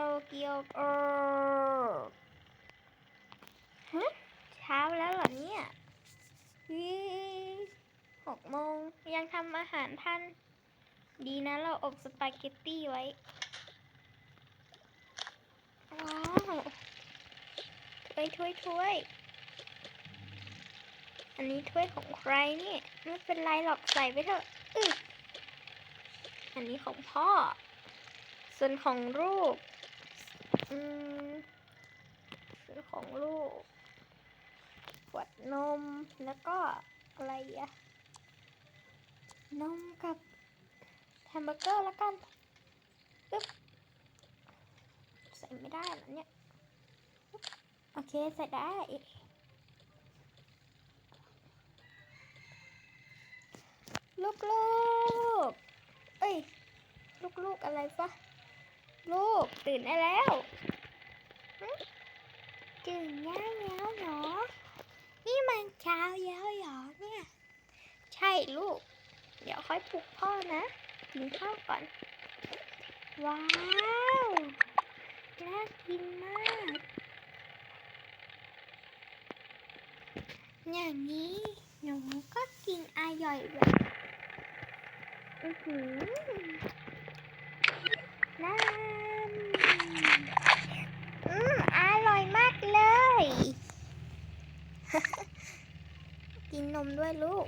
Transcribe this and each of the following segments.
โอเกียวโอฮะเช้าแล้วเหรอเนี่ยวิหกโมงยังทำอาหารทันดีนะเราอบสปาเกตตี้ไว้ ว้าวถ้วยถ้วยถ้วย อันนี้ถ้วยของใครเนี่ย ไม่เป็นไรหรอกใส่ไปเถอะอึออันนี้ของพ่อ ส่วนของลูก อืมส่วนของลูกขวดนมแล้วก็อะไรอะนมกับแฮมเบอร์เกอร์แล้วกันปึ๊บใส่ไม่ได้หรอเนี่ยโอเคใส่ได้ลูกลูกๆเอ้ย ลูกลูกๆอะไรฟะ ลูกตื่นได้แล้วตื่นแล้วแล้วเหรอนี่มันเช้าแล้วหรอเนี่ย ใช่ลูก เดี๋ยวค่อยปลุกพ่อนะกินข้าวก่อน ว้าวน่ากินมาก อย่างนี้หนูก็กินอร่อยแบบอือหือน้ำอืมอร่อยมากเลย กินนม ด้วยลูก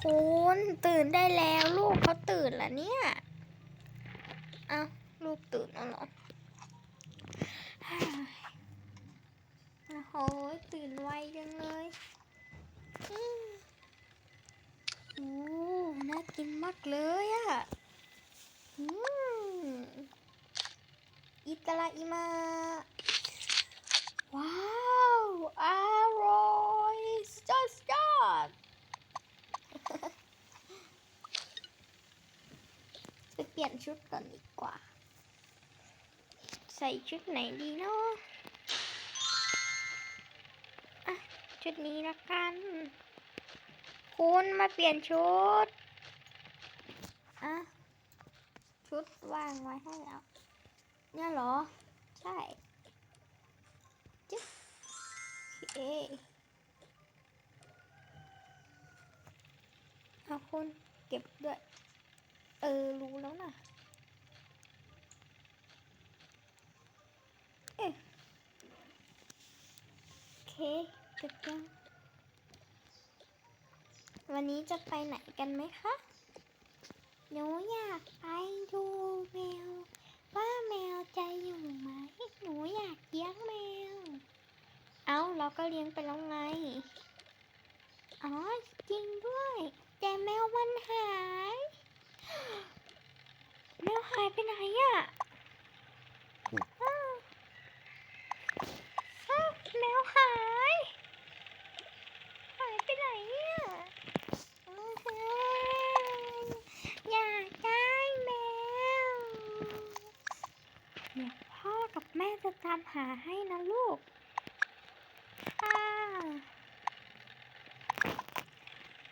คุณตื่นได้แล้วลูกเขาตื่นแล้วเนี่ย เอาลูกตื่นแล้วเหรอโอ้โหตื่นไวจังเลยอืมโอ้น่ากินมากเลยอะอืมอิ ตาลาอิมา ว้าวอร่อยสุดยอดไปเปลี่ยนชุดก่อนดีกว่า ใส่ชุดไหนดีเนาะอะ ชุดนี้ละกัน คุณมาเปลี่ยนชุด อะ ชุดวางไว้ให้แล้ว เนี่ยเหรอ ใช่จ๊บโอเคเอาคุณเก็บด้วย เออ รู้แล้วนะเอ๊ะโอเคเก็บยังวันนี้จะไปไหนกันไหมคะ หนูอยากไปดูแมว ว่าแมวจะอยู่ไหม หนูอยากเลี้ยงแมว เอาเราก็เลี้ยงไปแล้วไง อ๋อ จริงด้วย แต่แมวมันหาย แมวหายไปไหนอะอ้าวอ้าวแมวหาย หายไปไหนเนี่ยอื้อหืออยากได้แมว เดี๋ยวพ่อ กับแม่จะตามหาให้นะลูก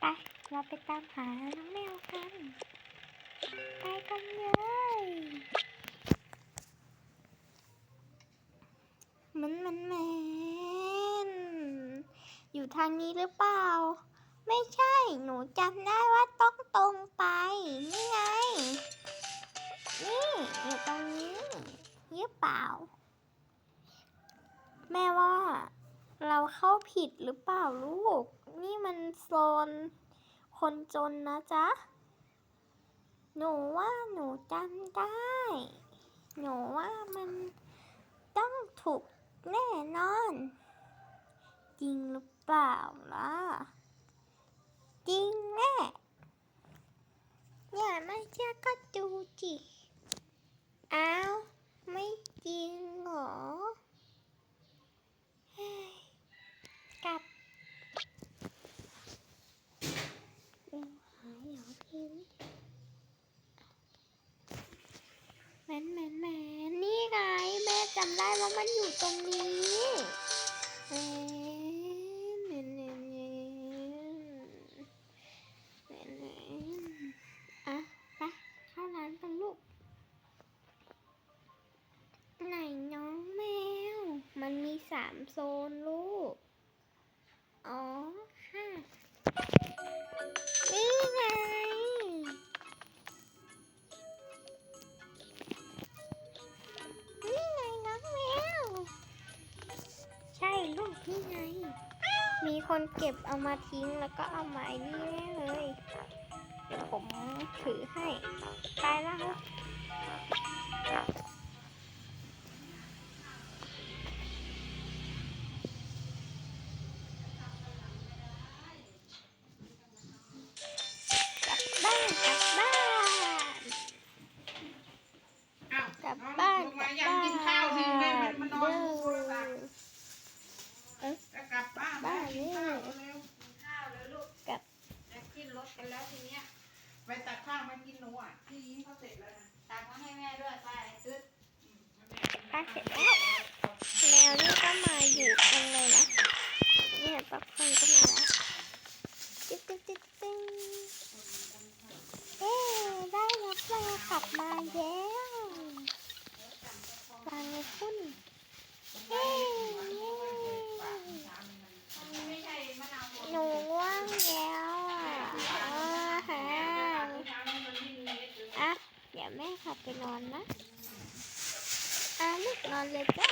ไป เราไปตามหาน้องแมวกัน ไปกันเลยมันมันแมนอยู่ทางนี้หรือเปล่า ไม่ใช่ หนูจำได้ว่าต้องตรงไป นี่ไง นี่ อยู่ตรงนี้ หรือเปล่า แม่ว่าเราเข้าผิดหรือเปล่าลูก นี่มันโซน คนจนนะจ๊ะ หนูว่าหนูจำได้ หนูว่ามันต้องถูกแน่นอน จริงหรือเปล่าล่ะ จริงแน่อย่าไม่เชื่อก็ดูจิอ้าว ไม่จริงเหรอกลับเร็วหายเหรอพิมแมนแมนแมนนี่ไงแม่จำได้ว่ามันอยู่ตรงนี้แมนแมนแมนแมน สามโซนลูก อ๋อค่ะ นี่ไง นี่ไงน้องแมว ใช่ลูกนี่ไง มีคนเก็บเอามาทิ้งแล้วก็เอามาไอ้นี่แน่เลย เดี๋ยวผมถือให้ ไปแล้ว ไปตัก ไม่ค่ะไปนอนนะอ่าลูกนอนเลยจ้า